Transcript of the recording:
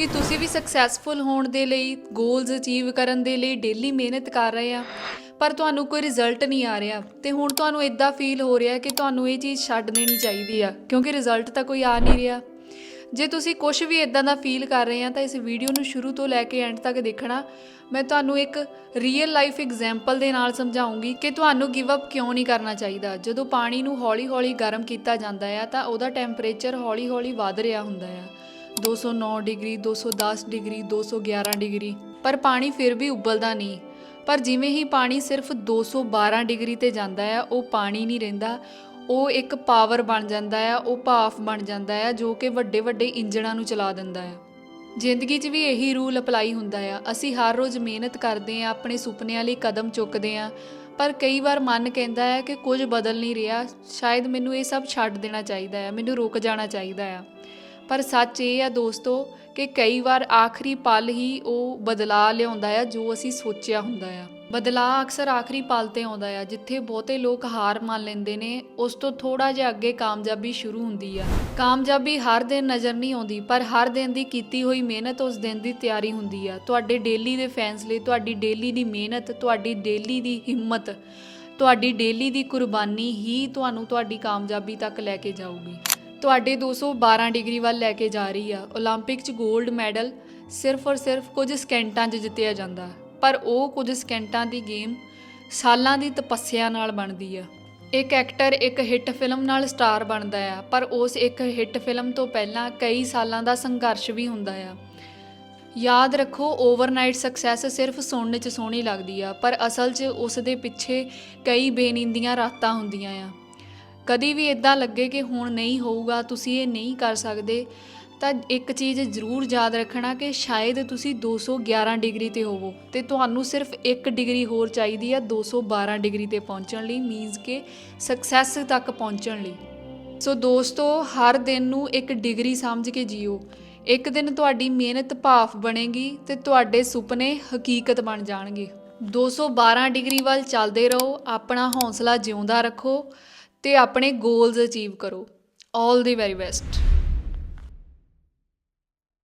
ਕਿ ਤੁਸੀਂ ਵੀ ਸਕਸੈਸਫੁਲ ਹੋਣ ਦੇ ਲਈ ਗੋਲਸ ਅਚੀਵ ਕਰਨ ਦੇ ਲਈ ਡੇਲੀ ਮਿਹਨਤ ਕਰ ਰਹੇ ਆ, ਪਰ ਤੁਹਾਨੂੰ ਕੋਈ ਰਿਜ਼ਲਟ ਨਹੀਂ ਆ ਰਿਹਾ। ਤੇ ਹੁਣ ਤੁਹਾਨੂੰ ਇਦਾਂ ਫੀਲ ਹੋ ਰਿਹਾ ਕਿ ਤੁਹਾਨੂੰ ਇਹ ਚੀਜ਼ ਛੱਡ ਦੇਣੀ ਚਾਹੀਦੀ ਆ, ਕਿਉਂਕਿ ਰਿਜ਼ਲਟ ਤਾਂ ਕੋਈ ਆ ਨਹੀਂ ਰਿਹਾ। ਜੇ ਤੁਸੀਂ ਕੁਝ ਵੀ ਇਦਾਂ ਦਾ ਫੀਲ ਕਰ ਰਹੇ ਆ, ਤਾਂ ਇਸ ਵੀਡੀਓ ਨੂੰ ਸ਼ੁਰੂ ਤੋਂ ਲੈ ਕੇ ਐਂਡ ਤੱਕ ਦੇਖਣਾ। ਮੈਂ ਤੁਹਾਨੂੰ ਇੱਕ ਰੀਅਲ ਲਾਈਫ ਐਗਜ਼ਾਮਪਲ ਦੇ ਨਾਲ ਸਮਝਾਉਂਗੀ ਕਿ ਤੁਹਾਨੂੰ ਗਿਵ ਅਪ ਕਿਉਂ ਨਹੀਂ ਕਰਨਾ ਚਾਹੀਦਾ। ਜਦੋਂ ਪਾਣੀ ਨੂੰ ਹੌਲੀ-ਹੌਲੀ ਗਰਮ ਕੀਤਾ ਜਾਂਦਾ ਆ, ਤਾਂ ਉਹਦਾ ਟੈਂਪਰੇਚਰ ਹੌਲੀ-ਹੌਲੀ ਵਧ ਰਿਹਾ ਹੁੰਦਾ ਆ। 209 ਡਿਗਰੀ 210 ਡਿਗਰੀ 211 ਡਿਗਰੀ। ਪਰ ਪਾਣੀ ਫਿਰ ਵੀ ਉਬਲਦਾ ਨਹੀਂ। ਪਰ ਜਿਵੇਂ ਹੀ ਪਾਣੀ ਸਿਰਫ 212 ਡਿਗਰੀ ਤੇ ਜਾਂਦਾ ਆ, ਉਹ ਪਾਣੀ ਨਹੀਂ ਰਹਿੰਦਾ। ਉਹ ਇੱਕ ਪਾਵਰ ਬਣ ਜਾਂਦਾ ਆ, ਉਹ ਭਾਫ ਬਣ ਜਾਂਦਾ ਆ, ਜੋ ਕਿ ਵੱਡੇ ਵੱਡੇ ਇੰਜਣਾਂ ਨੂੰ ਚਲਾ ਦਿੰਦਾ ਆ। ਜ਼ਿੰਦਗੀ 'ਚ ਵੀ ਇਹੀ ਰੂਲ ਅਪਲਾਈ ਹੁੰਦਾ ਆ। ਅਸੀਂ ਹਰ ਰੋਜ਼ ਮਿਹਨਤ ਕਰਦੇ ਆ, ਆਪਣੇ ਸੁਪਨਿਆਂ ਲਈ ਕਦਮ ਚੁੱਕਦੇ ਆ। ਪਰ ਕਈ ਵਾਰ ਮਨ ਕਹਿੰਦਾ ਹੈ ਕਿ ਕੁਝ ਬਦਲ ਨਹੀਂ ਰਿਹਾ। ਸ਼ਾਇਦ ਮੈਨੂੰ ਇਹ ਸਭ ਛੱਡ ਦੇਣਾ ਚਾਹੀਦਾ ਹੈ ਮੈਨੂੰ ਰੁਕ ਜਾਣਾ ਚਾਹੀਦਾ ਆ। ਪਰ ਸੱਚ ਇਹ ਆ ਦੋਸਤੋ ਕਿ ਕਈ ਵਾਰ ਆਖਰੀ ਪਲ ਹੀ ਉਹ ਬਦਲਾਅ ਲਿਆਉਂਦਾ ਆ, ਜੋ ਅਸੀਂ ਸੋਚਿਆ ਹੁੰਦਾ ਆ। ਬਦਲਾਅ ਅਕਸਰ ਆਖਰੀ ਪਲ ਤੇ ਆਉਂਦਾ ਆ, ਜਿੱਥੇ ਬਹੁਤੇ ਲੋਕ ਹਾਰ ਮੰਨ ਲੈਂਦੇ ਨੇ, ਉਸ ਤੋਂ ਥੋੜਾ ਜਿਹਾ ਅੱਗੇ ਕਾਮਯਾਬੀ ਸ਼ੁਰੂ ਹੁੰਦੀ ਆ। ਕਾਮਯਾਬੀ ਹਰ ਦਿਨ ਨਜ਼ਰ ਨਹੀਂ ਆਉਂਦੀ, ਪਰ ਹਰ ਦਿਨ ਦੀ ਕੀਤੀ ਹੋਈ ਮਿਹਨਤ ਉਸ ਦਿਨ ਦੀ ਤਿਆਰੀ ਹੁੰਦੀ ਆ। ਤੁਹਾਡੇ ਡੇਲੀ ਦੇ ਫੈਸਲੇ ਤੁਹਾਡੀ ਡੇਲੀ ਦੀ ਮਿਹਨਤ, ਤੁਹਾਡੀ ਡੇਲੀ ਦੀ ਹਿੰਮਤ, ਤੁਹਾਡੀ ਡੇਲੀ ਦੀ ਕੁਰਬਾਨੀ ਹੀ ਤੁਹਾਨੂੰ ਤੁਹਾਡੀ ਕਾਮਯਾਬੀ ਤੱਕ ਲੈ ਕੇ ਜਾਊਗੀ। ਤੁਹਾਡੇ 212 ਡਿਗਰੀ ਵੱਲ ਲੈ ਕੇ ਜਾ ਰਹੀ ਆ। 올림픽 'ਚ 골ਡ ਮੈਡਲ ਸਿਰਫ ਔਰ ਸਿਰਫ ਕੁਝ ਸਕਿੰਟਾਂ 'ਚ ਜਿੱਤਿਆ ਜਾਂਦਾ। ਪਰ ਉਹ ਕੁਝ ਸਕਿੰਟਾਂ ਦੀ ਗੇਮ ਸਾਲਾਂ ਦੀ ਤਪੱਸਿਆ ਨਾਲ ਬਣਦੀ ਆ। ਇੱਕ ਐਕਟਰ ਇੱਕ ਹਿੱਟ ਫਿਲਮ ਨਾਲ ਸਟਾਰ ਬਣਦਾ ਆ, ਪਰ ਉਸ ਇੱਕ ਹਿੱਟ ਫਿਲਮ ਤੋਂ ਪਹਿਲਾਂ ਕਈ ਸਾਲਾਂ ਦਾ ਸੰਘਰਸ਼ ਵੀ ਹੁੰਦਾ ਆ। ਯਾਦ ਰੱਖੋ ਓਵਰਨਾਈਟ ਸਕਸੈਸ ਸਿਰਫ ਸੁਣਨ 'ਚ ਸੋਹਣੀ ਲੱਗਦੀ ਆ, ਪਰ ਅਸਲ 'ਚ ਉਸ ਦੇ ਪਿੱਛੇ ਕਈ ਬੇਨਿੰਦੀਆਂ ਰਾਤਾਂ ਹੁੰਦੀਆਂ ਆ। ਕਦੀ ਵੀ ਇਦਾਂ ਲੱਗੇ ਕਿ ਹੁਣ ਨਹੀਂ ਹੋਊਗਾ, ਤੁਸੀਂ ਇਹ ਨਹੀਂ ਕਰ ਸਕਦੇ, ਤਾਂ ਇੱਕ ਚੀਜ਼ ਜ਼ਰੂਰ ਯਾਦ ਰੱਖਣਾ ਕਿ ਸ਼ਾਇਦ ਤੁਸੀਂ 211 ਡਿਗਰੀ ਤੇ ਹੋਵੋ ਤੇ ਤੁਹਾਨੂੰ ਸਿਰਫ 1 ਡਿਗਰੀ ਹੋਰ ਚਾਹੀਦੀ ਆ 212 ਡਿਗਰੀ ਤੇ ਪਹੁੰਚਣ ਲਈ ਮੀਨਸ ਕਿ ਸਕਸੈਸ ਤੱਕ ਪਹੁੰਚਣ ਲਈ। ਸੋ ਦੋਸਤੋ, ਹਰ ਦਿਨ ਨੂੰ ਇੱਕ ਡਿਗਰੀ ਸਮਝ ਕੇ ਜੀਓ। ਇੱਕ ਦਿਨ ਤੁਹਾਡੀ ਮਿਹਨਤ ਭਾਫ ਬਣੇਗੀ ਤੇ ਤੁਹਾਡੇ ਸੁਪਨੇ ਹਕੀਕਤ ਬਣ ਜਾਣਗੇ। 212 ਡਿਗਰੀ ਵੱਲ ਚੱਲਦੇ ਰਹੋ, ਆਪਣਾ ਹੌਸਲਾ ਜਿਉਂਦਾ ਰੱਖੋ। ਤੇ ਆਪਣੇ ਗੋਲਸ ਅਚੀਵ ਕਰੋ. 올 ਦੀ ਵੈਰੀ ਬੈਸਟ